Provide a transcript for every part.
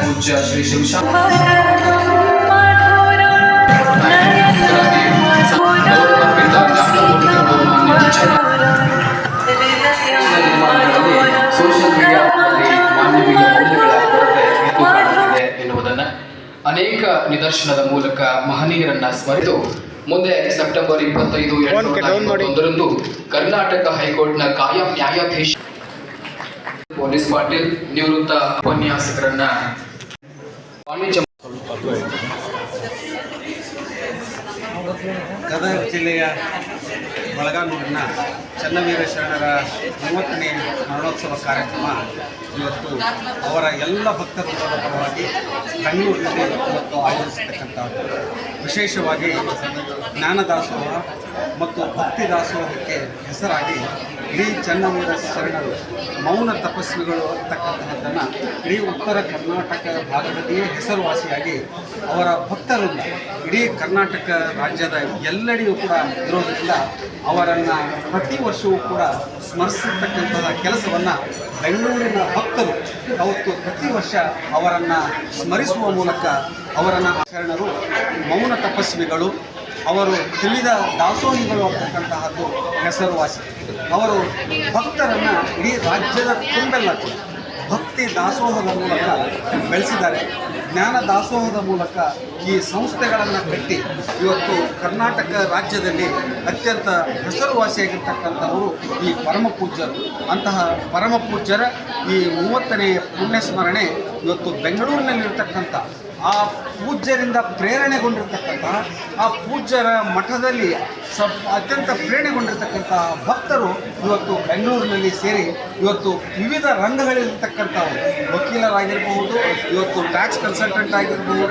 ಪೂಜ್ಯ ಶ್ರೀ ಶಿವಶ ಸೋಷಿಯಲ್ ಮೀಡಿಯಾದಲ್ಲಿ ಮಾನವೀಯ ಮೌಲ್ಯಗಳ ಕೊರತೆ ಎದ್ದು ಕಾಣುತ್ತಿದೆ ಎನ್ನುವುದನ್ನ ಅನೇಕ ನಿದರ್ಶನದ ಮೂಲಕ ಮಹನೀಯರನ್ನ ಸ್ಮರಿತು ಮುಂದೆ ಸೆಪ್ಟೆಂಬರ್ ಇಪ್ಪತ್ತೈದು ಒಂದರಂದು ಸಾವಿರದ ಇಪ್ಪತ್ತೊಂದರಂದು ಕರ್ನಾಟಕ ಹೈಕೋರ್ಟ್ನ ಕಾಯಂ ನ್ಯಾಯಾಧೀಶ ಪೊಲೀಸ್ ಪಾಟೀಲ್ ನಿವೃತ್ತ ಉಪನ್ಯಾಸಕರನ್ನ ಗದಗ ಜಿಲ್ಲೆಯ ಬಳಗಾನೂರಿನ ಚನ್ನವೀರ ಶರಣರ ಮೂವತ್ತನೇ ಮರಣೋತ್ಸವ ಕಾರ್ಯಕ್ರಮ ಇವತ್ತು ಅವರ ಎಲ್ಲ ಭಕ್ತರುಗಳ ಪರವಾಗಿ ಕಣ್ಣೂರಿನಲ್ಲಿ ಇವತ್ತು ಆಯೋಜಿಸತಕ್ಕಂಥದ್ದು. ವಿಶೇಷವಾಗಿ ಜ್ಞಾನದಾಸೋಹ ಮತ್ತು ಭಕ್ತಿ ದಾಸೋಹಕ್ಕೆ ಹೆಸರಾಗಿ ಇಡೀ ಚನ್ನವೀರ ಶರಣರು ಮೌನ ತಪಸ್ವಿಗಳು ಅಂತಕ್ಕಂತಹದ್ದನ್ನು ಇಡೀ ಉತ್ತರ ಕರ್ನಾಟಕ ಭಾಗದಲ್ಲಿಯೇ ಹೆಸರುವಾಸಿಯಾಗಿ ಅವರ ಭಕ್ತರಿಂದ ಇಡೀ ಕರ್ನಾಟಕ ರಾಜ್ಯದ ಎಲ್ಲೆಡೆಯೂ ಕೂಡ ಇರೋದರಿಂದ ಅವರನ್ನು ಪ್ರತಿ ವರ್ಷವೂ ಕೂಡ ಸ್ಮರಿಸತಕ್ಕಂತಹ ಕೆಲಸವನ್ನು ಬೆಂಗಳೂರಿನ ಭಕ್ತರು ಅವತ್ತು ಪ್ರತಿ ವರ್ಷ ಅವರನ್ನು ಸ್ಮರಿಸುವ ಮೂಲಕ ಅವರನ್ನು ಶರಣರು ಮೌನ ತಪಸ್ವಿಗಳು ಅವರು ತಿಳಿದ ದಾಸೋಹಿಗಳು ಅಂತಕ್ಕಂತಹದ್ದು ಹೆಸರುವಾಸಿ ಅವರು ಭಕ್ತರನ್ನು ಇಡೀ ರಾಜ್ಯದ ತುಂಬೆಲ್ಲ ಭಕ್ತಿ ದಾಸೋಹದ ಮೂಲಕ ಬೆಳೆಸಿದ್ದಾರೆ. ಜ್ಞಾನ ದಾಸೋಹದ ಮೂಲಕ ಈ ಸಂಸ್ಥೆಗಳನ್ನು ಕಟ್ಟಿ ಇವತ್ತು ಕರ್ನಾಟಕ ರಾಜ್ಯದಲ್ಲಿ ಅತ್ಯಂತ ಹೆಸರುವಾಸಿಯಾಗಿರ್ತಕ್ಕಂಥವರು ಈ ಪರಮ ಪೂಜ್ಯರು. ಅಂತಹ ಪರಮ ಪೂಜ್ಯರ ಈ ಮೂವತ್ತನೇ ಪುಣ್ಯ ಸ್ಮರಣೆ ಇವತ್ತು ಬೆಂಗಳೂರಿನಲ್ಲಿರ್ತಕ್ಕಂಥ ಆ ಪೂಜ್ಯರಿಂದ ಪ್ರೇರಣೆಗೊಂಡಿರ್ತಕ್ಕಂಥ, ಆ ಪೂಜ್ಯರ ಮಠದಲ್ಲಿ ಸ ಅತ್ಯಂತ ಪ್ರೇರಣೆಗೊಂಡಿರ್ತಕ್ಕಂಥ ಭಕ್ತರು ಇವತ್ತು ಬೆಂಗಳೂರಿನಲ್ಲಿ ಸೇರಿ ಇವತ್ತು ವಿವಿಧ ರಂಗಗಳಲ್ಲಿರ್ತಕ್ಕಂಥವು ವಕೀಲರಾಗಿರಬಹುದು, ಇವತ್ತು ಟ್ಯಾಕ್ಸ್ ಕನ್ಸಲ್ಟೆಂಟ್ ಆಗಿರಬಹುದು,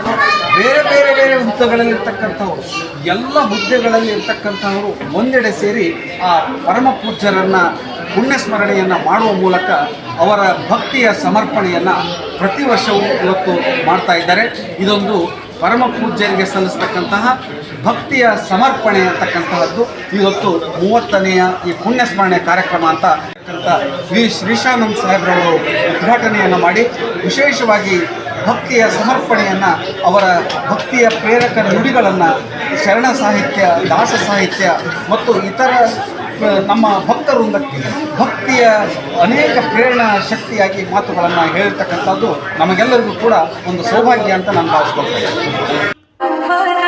ಬೇರೆ ಬೇರೆ ಬೇರೆ ಹುದ್ದೆಗಳಲ್ಲಿರ್ತಕ್ಕಂಥವ್ರು ಎಲ್ಲ ಹುದ್ದೆಗಳಲ್ಲಿ ಇರ್ತಕ್ಕಂಥವರು ಒಂದೆಡೆ ಸೇರಿ ಆ ಪರಮ ಪೂಜ್ಯರನ್ನು ಪುಣ್ಯ ಸ್ಮರಣೆಯನ್ನು ಮಾಡುವ ಮೂಲಕ ಅವರ ಭಕ್ತಿಯ ಸಮರ್ಪಣೆಯನ್ನು ಪ್ರತಿ ವರ್ಷವೂ ಇವತ್ತು ಮಾಡ್ತಾ ಇದ್ದಾರೆ. ಇದೊಂದು ಪರಮ ಪೂಜ್ಯರಿಗೆ ಸಲ್ಲಿಸ್ತಕ್ಕಂತಹ ಭಕ್ತಿಯ ಸಮರ್ಪಣೆ ಅಂತಕ್ಕಂತಹದ್ದು. ಇವತ್ತು ಮೂವತ್ತನೆಯ ಈ ಪುಣ್ಯ ಸ್ಮರಣೆ ಕಾರ್ಯಕ್ರಮ ಅಂತ ವಿ. ಶ್ರೀಶಾನಂದ್ ಸಾಹೇಬ್ರವರು ಉದ್ಘಾಟನೆಯನ್ನು ಮಾಡಿ, ವಿಶೇಷವಾಗಿ ಭಕ್ತಿಯ ಸಮರ್ಪಣೆಯನ್ನು ಅವರ ಭಕ್ತಿಯ ಪ್ರೇರಕ ನುಡಿಗಳನ್ನು ಶರಣ ಸಾಹಿತ್ಯ, ದಾಸ ಸಾಹಿತ್ಯ ಮತ್ತು ಇತರ ನಮ್ಮ ಭಕ್ತವೃಂದಕ್ಕೆ ಭಕ್ತಿಯ ಅನೇಕ ಪ್ರೇರಣಾ ಶಕ್ತಿಯಾಗಿ ಮಾತುಗಳನ್ನು ಹೇಳಿರ್ತಕ್ಕಂಥದ್ದು ನಮಗೆಲ್ಲರಿಗೂ ಕೂಡ ಒಂದು ಸೌಭಾಗ್ಯ ಅಂತ ನಾನು ಭಾವಿಸ್ಕೊಳ್ತೇನೆ. ಹರ